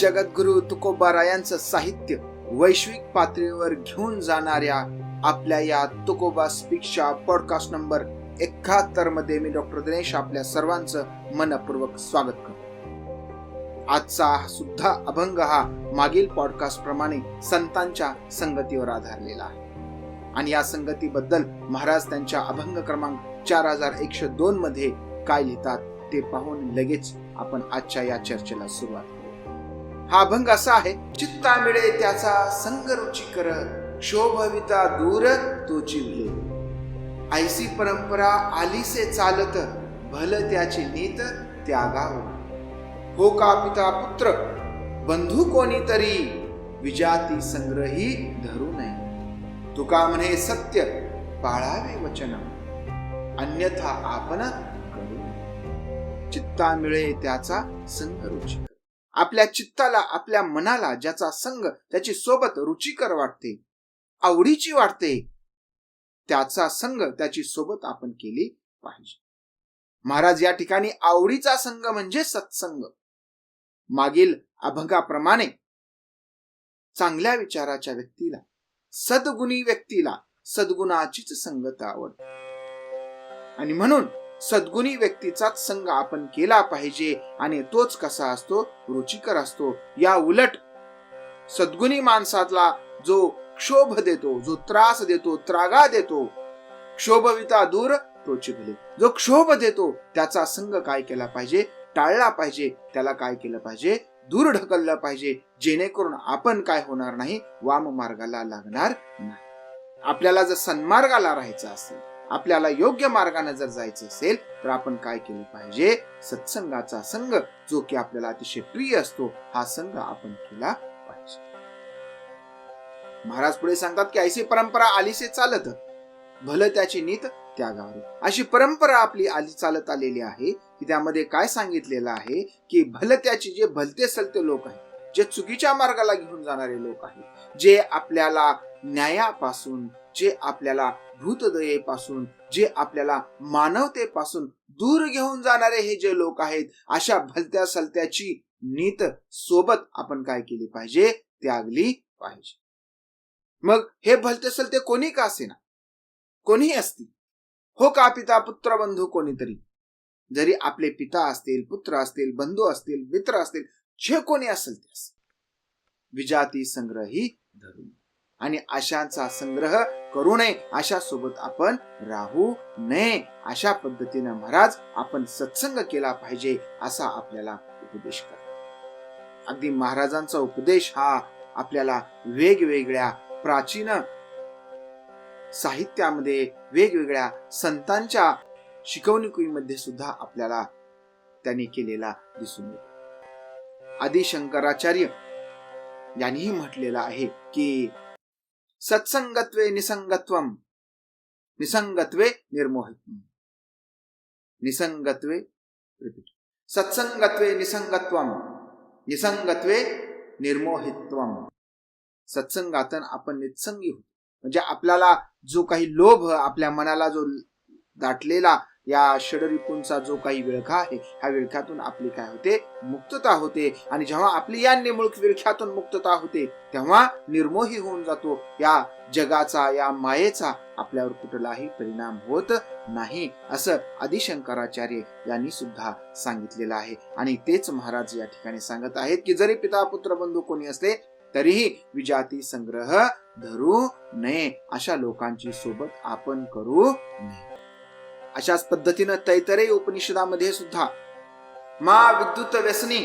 जगद्गुरु तुकोबारायांचं साहित्य वैश्विक पातळीवर घेऊन जाणाऱ्या आपल्या या तुकोबा स्पीकच्या पॉडकास्ट नंबर एकाहत्तरमध्ये मी डॉक्टर दिनेश आपल्या सर्वांचं मनपूर्वक स्वागत करतो. आजचा सुद्धा अभंग हा मागील पॉडकास्ट प्रमाणे संतांच्या संगतीवर आधारलेला आहे. आणि या संगतीबद्दल महाराज त्यांच्या अभंग क्रमांक चार हजार एकशे दोन मध्ये काय लिहितात ते पाहून लगेच आपण आजच्या या चर्चेला सुरुवात करू हा अभंग असा आहे चित्ता मिळे त्याचा संग रुचिकर शोभविता दूर तो चिवले. ऐसी परंपरा आलीसे चालत भल त्याची नीत त्यागाव. हो का पिता पुत्र बंधू कोणीतरी विजाती संग्रही धरू नये. तुका म्हणे सत्य पाळावे वचन. अन्यथा आपण करू चित्ता मिळे त्याचा संग रुचिकर आपल्या चित्ताला आपल्या मनाला ज्याचा संग त्याची सोबत रुचिकर वाटते आवडीची वाटते त्याचा संग त्याची सोबत आपण केली पाहिजे. महाराज या ठिकाणी आवडीचा संघ म्हणजे सत्संग. मागील अभंगाप्रमाणे चांगल्या विचाराच्या व्यक्तीला सद्गुणी व्यक्तीला सद्गुणाचीच संगत आवड. आणि म्हणून सद्गुणी व्यक्तीचाच संघ आपण केला पाहिजे आणि तोच कसा असतो? रुचिकर असतो. या उलट सद्गुणी माणसातला जो क्षोभ देतो जो त्रास देतो त्रागा देतो क्षोभविता दूर तो जो क्षोभ देतो त्याचा संघ काय केला पाहिजे? टाळला पाहिजे. त्याला काय केलं पाहिजे? दूर ढकललं पाहिजे. जेणेकरून आपण काय होणार नाही? वाम मार्गाला लागणार नाही. आपल्याला जर सन्मार्गाला राहायचं असेल आपल्याला योग्य मार्गाने जर जायचं असेल तर आपण काय केलं पाहिजे? सत्संगाचा संघ जो की आपल्याला अतिशय प्रिय असतो हा संघ आपण केला पाहिजे. महाराज पुढे सांगतात की ऐसी परंपरा आलीसे चालत भलं त्याची नीत त्यागावर अशी परंपरा आपली आली चालत आलेली आहे की त्यामध्ये काय सांगितलेलं आहे की भल त्याचे जे भलते सलते लोक आहेत जे चुकीच्या मार्गाला घेऊन जाणारे लोक आहेत जे आपल्याला न्यायापासून जे आपल्याला भूतदयेपासून जे आपल्याला मानवतेपासून दूर घेऊन जाणारे हे जे लोक आहेत अशा भलत्या सलत्याची नीत सोबत आपण काय केली पाहिजे? त्यागली पाहिजे. मग हे भलते सलते कोणी का असेना? कोणीही असतील. हो का पिता पुत्र बंधू कोणीतरी? जरी आपले पिता असतील पुत्र असतील बंधू असतील मित्र असतील जे कोणी असेल ते विजाती संग्रही धरून. आणि अशांचा संग्रह करू नये. अशा सोबत आपण राहू नये. अशा पद्धतीने महाराज आपण सत्संग केला पाहिजे असा आपल्याला उपदेश करा अगदी महाराजांचा उपदेश हा आपल्याला वेगवेगळ्या प्राचीन साहित्यामध्ये वेगवेगळ्या संतांच्या शिकवणुकीमध्ये सुद्धा आपल्याला त्यांनी केलेला दिसून येतो. आदि शंकराचार्य यांनीही म्हटलेलं आहे की सत्संगत्वे निसंगत्वम निसंगत्वे निर्मोहित निसंगत्वे सत्संगत्वे निसंगत्वम निसंगत्वे निर्मोहित्वम सत्संगातन आपण निसंगी होतो. म्हणजे आपल्याला जो काही लोभ आपल्या मनाला जो दाटलेला या षडरिपूंचा जो काही विळखा आहे ह्या विळख्यातून आपली काय होते? मुक्तता होते. आणि जेव्हा आपली या निमुळक विळख्यातून मुक्तता होते तेव्हा निर्मोही होऊन जातो. या जगाचा या मायेचा आपल्यावर कुठलाही परिणाम होत नाही असं आदिशंकराचार्य यांनी सुद्धा सांगितलेलं आहे. आणि तेच महाराज या ठिकाणी सांगत आहेत की जरी पिता पुत्र बंधू कोणी असले तरीही विजाती संग्रह धरू नये. अशा लोकांची सोबत आपण करू नये. अशाच पद्धतीनं तैतरे उपनिषदामध्ये सुद्धा मा विद्युत व्यसनी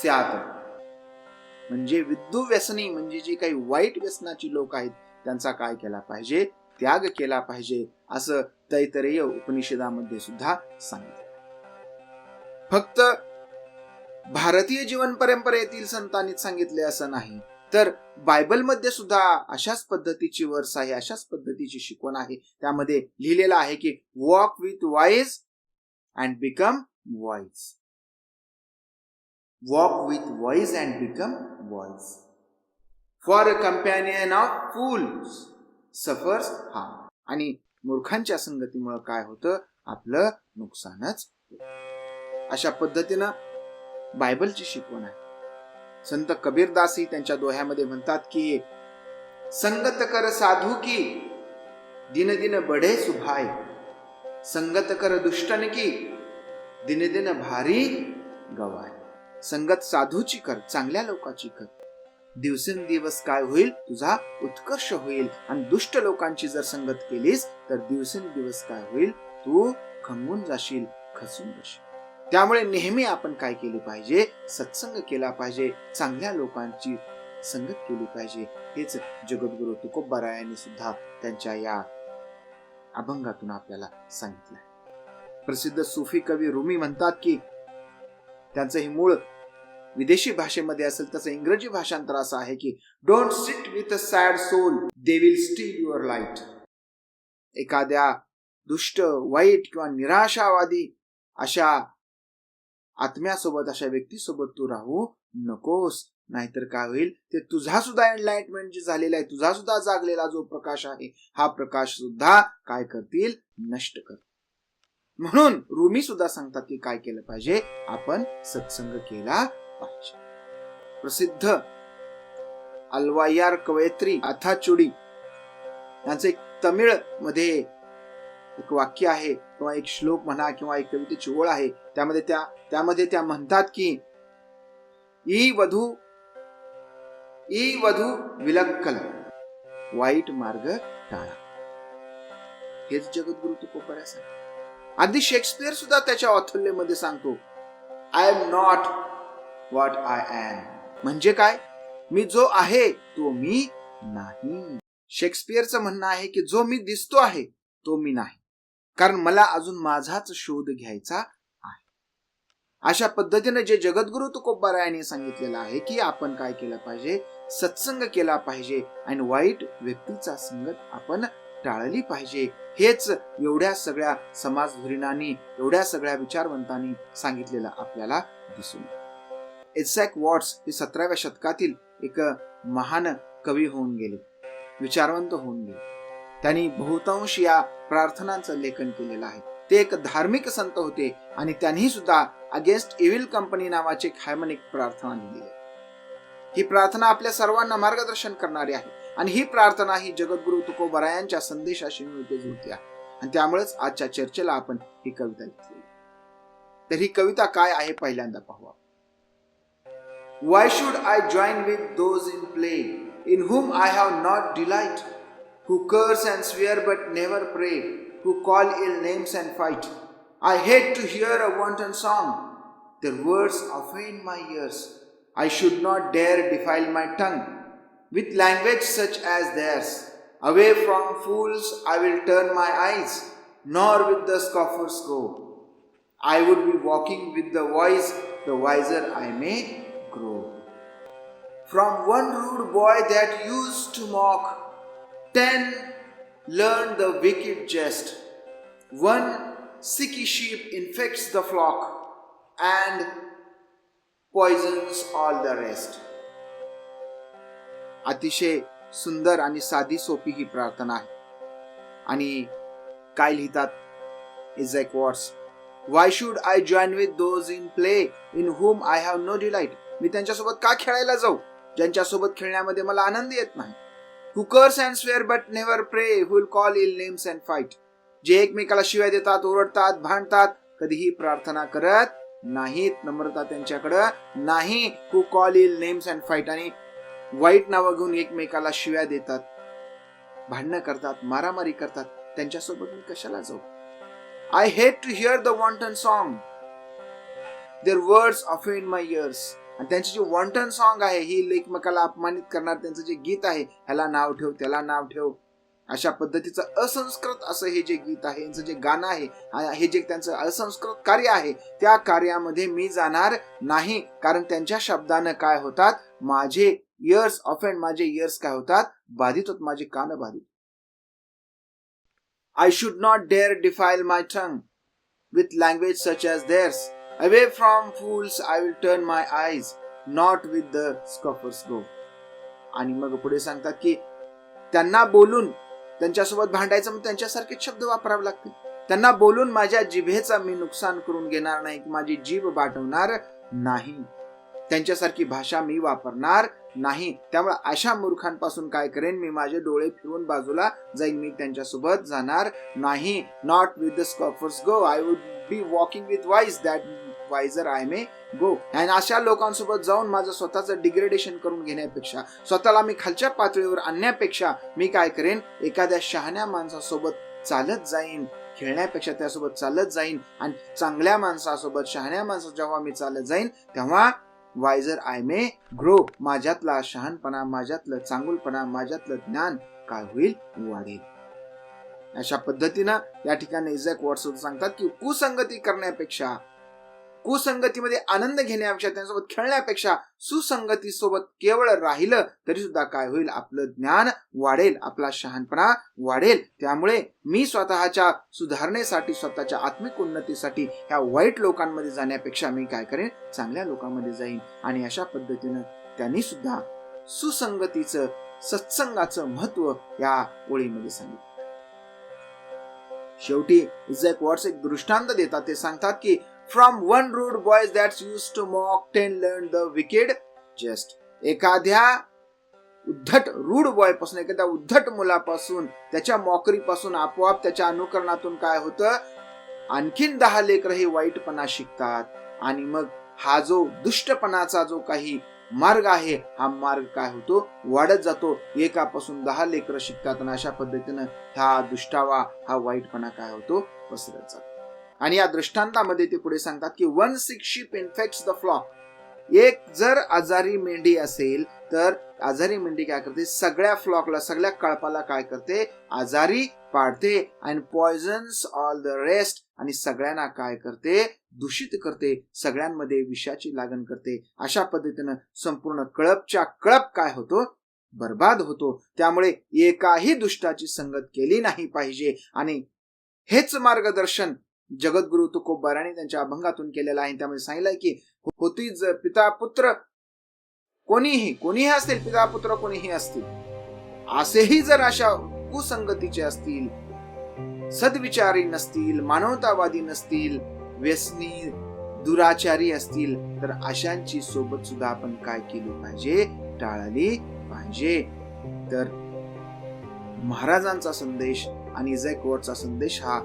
स्यात. म्हणजे विद्यू व्यसनी म्हणजे जी काही वाईट व्यसनाची लोक आहेत त्यांचा काय केला पाहिजे? त्याग केला पाहिजे असं तैतरेय उपनिषदामध्ये सुद्धा सांगितलं फक्त भारतीय जीवन परंपरेतील संतांनी सांगितले असं नाही. तर बायबलमध्ये सुद्धा अशाच पद्धतीची वर्स आहे अशाच पद्धतीची शिकवण आहे. त्यामध्ये लिहिलेलं आहे की walk with wise and become wise walk with wise and become wise for a companion of fools suffers हा आणि मूर्खांच्या संगतीमुळे काय होतं? आपलं नुकसानच अशा पद्धतीनं बायबलची शिकवण आहे. संत कबीरदासही त्यांच्या दोह्यामध्ये म्हणतात की संगत कर साधू की दिन दिन बढे सुभाय. संगत कर दुष्टन की दिन दिन भारी गवाय. संगत साधूची कर चांगल्या लोकाची कर. दिवसेंदिवस काय होईल? तुझा उत्कर्ष होईल. आणि दुष्ट लोकांची जर संगत केलीस तर दिवसेंदिवस काय होईल? तू खंगून जाशील खसून जाशील. त्यामुळे नेहमी आपण काय केले पाहिजे? सत्संग केला पाहिजे. चांगल्या लोकांची संगत केली पाहिजे. हेच जगद्गुरु तुकोबारायांनी सुद्धा त्यांच्या या अभंगातून आपल्याला सांगितलं प्रसिद्ध सुफी कवी रुमी म्हणतात की त्यांचं हे मूळ विदेशी भाषेमध्ये असेल तसं इंग्रजी भाषांतर असं आहे की don't sit with a sad soul they will steal your light एखाद्या दुष्ट वाईट किंवा निराशावादी अशा आत्म्यासोबत अशा व्यक्तीसोबत तू राहू नकोस. नाहीतर काय होईल? ते तुझा सुद्धा एनलाइटमेंट जे झालेला आहे तुझा सुद्धा जागलेला जो प्रकाश आहे हा प्रकाश सुद्धा काय करतील? नष्ट कर. म्हणून रुमी सुद्धा सांगतात की काय केलं पाहिजे? आपण सत्संग केला पाहिजे. प्रसिद्ध अल्वायार कवयत्री अथाचुडी यांचं एक तमिळमध्ये एक वाक्य आहे किंवा एक श्लोक म्हणा किंवा एक कवितेची ओळ आहे. त्यामध्ये त्या त्यामध्ये त्या म्हणतात की ई वधू ई वधू विलक्कल वाईट मार्ग टाळा. हेच जगद्गुरु तुकोबऱ्या सांगतात अगदी शेक्सपियर सुद्धा त्याच्या ऑथल्यमध्ये सांगतो I am not what I am म्हणजे काय? मी जो आहे तो मी नाही. शेक्सपियरचं म्हणणं आहे की जो मी दिसतो आहे तो मी नाही. कारण मला अजून माझाच शोध घ्यायचा अशा पद्धतीने जे जगद्गुरु तुकोबारायाने सांगितलेलं आहे की आपण काय केलं पाहिजे? सत्संग केला पाहिजे आणि वाईट व्यक्तीचा संगत आपण टाळली पाहिजे. हेच एवढ्या सगळ्या समाजधुरीणांनी एवढ्या सगळ्या विचारवंतांनी सांगितलेलं आपल्याला दिसून इट्सॅक वॉट्स हे सतराव्या शतकातील एक महान कवी होऊन गेले विचारवंत होऊन गेले. त्यांनी बहुतांश या प्रार्थनांचं लेखन केलेलं आहे. ते एक धार्मिक संत होते आणि त्यांनी सुद्धा अगेन्स्ट इव्हिल कंपनी नावाची हायमनिक प्रार्थना लिहिली ही प्रार्थना आपल्या सर्वांना मार्गदर्शन करणारी आहे आणि ही प्रार्थना ही जगद्गुरु तुकोबरायांच्या संदेशाशी मिळते जुळते आहे. आणि त्यामुळेच आजच्या चर्चेला आपण ही कविता घेतली. तर ही कविता काय आहे पहिल्यांदा पाहू Why should I join with those in play, in whom I have not delight, who curse and swear but never pray, who call ill names and fight? I hate to hear a wanton song, their words offend my ears. I should not dare defile my tongue with language such as theirs. Away from fools I will turn my eyes, nor with the scoffers go. I would be walking with the wise, the wiser I may grow. From one rude boy that used to mock, ten learn the wicked jest. One sicky sheep infects the flock and poisons all the rest. अतिशय सुंदर आणि साधी सोपी ही प्रार्थना आहे. आणि काय लिहितात? Is like what's why should I join with those in play in whom I have no delight मी त्यांच्यासोबत का खेळायला जाऊ? ज्यांच्यासोबत खेळण्यामध्ये मला आनंद येत नाही. Who curse and swear but never pray hull call ill names and fight जे एकमेकाला शिवाय देतात ओरडतात भांडतात कधीही प्रार्थना करत नाहीत. नम्रता त्यांच्याकडं नाही. Who call ill names and fight आणि वाईट नावं घेऊन एकमेकाला शिव्या देतात. भांडणं करतात मारामारी करतात. त्यांच्यासोबत मी कशाला जाऊ? I hate to hear the wanton song their words offend my ears आणि त्यांचे जे वॉन्टन सॉन्ग आहे ही एकमेकाला अपमानित करणार त्यांचं जे गीत आहे ह्याला नाव ठेव त्याला नाव ठेव. अशा पद्धतीचं असंस्कृत असं हे जे गीत आहे यांचं जे गाणं आहे हे जे त्यांचं असंस्कृत कार्य आहे त्या कार्यामध्ये मी जाणार नाही. कारण त्यांच्या शब्दानं काय होतात? माझे इयर्स ऑफेंड माझे इयर्स काय होतात? बाधित होत माझे कान बाधित I should not dare defile my tongue with language such as theirs away from fools I will turn my eyes, not with the scoffers go आणि मग पुढे सांगतात की त्यांना बोलून त्यांच्यासोबत भांडायचं मग त्यांच्यासारखे शब्द वापरावे लागतील. त्यांना बोलून माझ्या जिभेचा मी नुकसान करून घेणार नाही माझी जीभ बाटवणार नाही. त्यांच्यासारखी भाषा मी वापरणार नाही. त्यामुळे अशा मूर्खांपासून काय करेन? मी माझे डोळे फिरवून बाजूला जाईन. मी त्यांच्यासोबत जाणार नाही. Not with the scoffers go I would be walking with wise that wiser I may go आणि अशा लोकांसोबत जाऊन माझं स्वतःचं डिग्रेडेशन करून घेण्यापेक्षा स्वतःला मी खालच्या पातळीवर आणण्यापेक्षा मी काय करेन? एखाद्या शहाण्या माणसासोबत चालत जाईन खेळण्यापेक्षा त्यासोबत चालत जाईन आणि चांगल्या माणसासोबत शहाण्या माणसा जेव्हा मी चालत जाईन तेव्हा वायझर आय मे ग्रो माझ्यातला शहाणपणा माझ्यातलं चांगुलपणा माझ्यातलं ज्ञान काय होईल? वाढेल. अशा पद्धतीनं या ठिकाणी इझॅक वॉट्सअप सांगतात की कुसंगती करण्यापेक्षा कुसंगतीमध्ये आनंद घेण्यापेक्षा त्यांच्यासोबत खेळण्यापेक्षा सुसंगती सोबत केवळ राहिलं तरी सुद्धा काय होईल? आपलं ज्ञान वाढेल आपला शहाणपणा वाढेल. त्यामुळे मी स्वतःच्या सुधारणेसाठी स्वतःच्या आत्मिक उन्नतीसाठी ह्या वाईट लोकांमध्ये जाण्यापेक्षा मी काय करेन? चांगल्या लोकांमध्ये जाईन. आणि अशा पद्धतीनं त्यांनी सुद्धा सुसंगतीचं सत्संगाचं महत्त्व या ओळीमध्ये सांगितलं. शेवटी इझॅक वॉट्स एक दृष्टांत देतात. ते सांगतात की from one rude boys that's use to mock ten learn the wicked just एखाद्या उद्धट रूढ बॉयपासून एखाद्या उद्धट मुलापासून त्याच्या मॉकरीपासून आपोआप त्याच्या अनुकरणातून काय होतं? आणखीन दहा लेकर हे वाईटपणा शिकतात. आणि मग हा जो दुष्टपणाचा जो काही मार्ग आहे हा मार्ग काय होतो? वाढत जातो. एकापासून दहा लेकर शिकतात. आणि अशा पद्धतीनं हा दुष्टावा हा वाईटपणा काय होतो? पसरत जातो. आणि या दृष्टांतामध्ये ते पुढे सांगतात की one sick sheep infects the flock एक जर आजारी मेंढी असेल तर आजारी मेंढी काय करते? सगळ्या फ्लॉकला सगळ्या कळपाला काय करते? आजारी पाडते. And poisons all the rest आणि सगळ्यांना काय करते? दूषित करते. सगळ्यांमध्ये विषाची लागण करते. अशा पद्धतीनं संपूर्ण कळपच्या कळप काय होतो? बर्बाद होतो. त्यामुळे एकाही दुष्टाची संगत केली नाही पाहिजे. आणि हेच मार्गदर्शन जगद्गुरु तुकोबाराने त्यांच्या अभंगातून केलेला आहे. त्यामध्ये सांगितलंय की होती ज- पिता पुत्र कोणीही कोणीही असतील पिता पुत्र कोणीही असतील असेही जर अशा कुसंगतीचे असतील सद्विचारी नसतील मानवतावादी नसतील व्यसनी दुराचारी असतील तर अशांची सोबत सुद्धा आपण काय केली पाहिजे? टाळली पाहिजे. तर महाराजांचा संदेश आणि जयकोटचा संदेश हा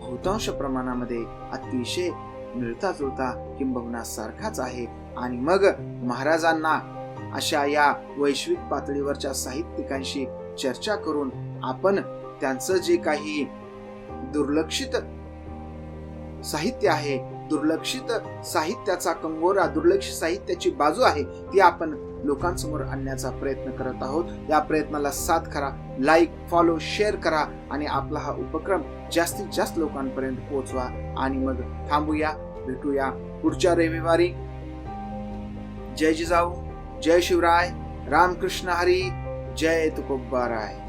बहुतांश प्रमाणामध्ये अतिशय मिळता जुळता किंबहुना सारखाच आहे. आणि मग महाराजांना अशा या वैश्विक पातळीवरच्या साहित्यिकांशी चर्चा करून आपण त्यांचं जे काही दुर्लक्षित साहित्य आहे दुर्लक्षित साहित्याचा कंगोरा दुर्लक्षित साहित्याची बाजू आहे ती आपण लोकांसमोर आणण्याचा प्रयत्न करत आहोत. या प्रयत्नाला साथ करा लाईक फॉलो शेअर करा आणि आपला हा उपक्रम जास्तीत जास्त लोकांपर्यंत पोहोचवा. आणि मग थांबूया भेटूया पुढच्या रविवारी. जय जिजाऊ जय शिवराय रामकृष्ण हरी जय तुकोबाराय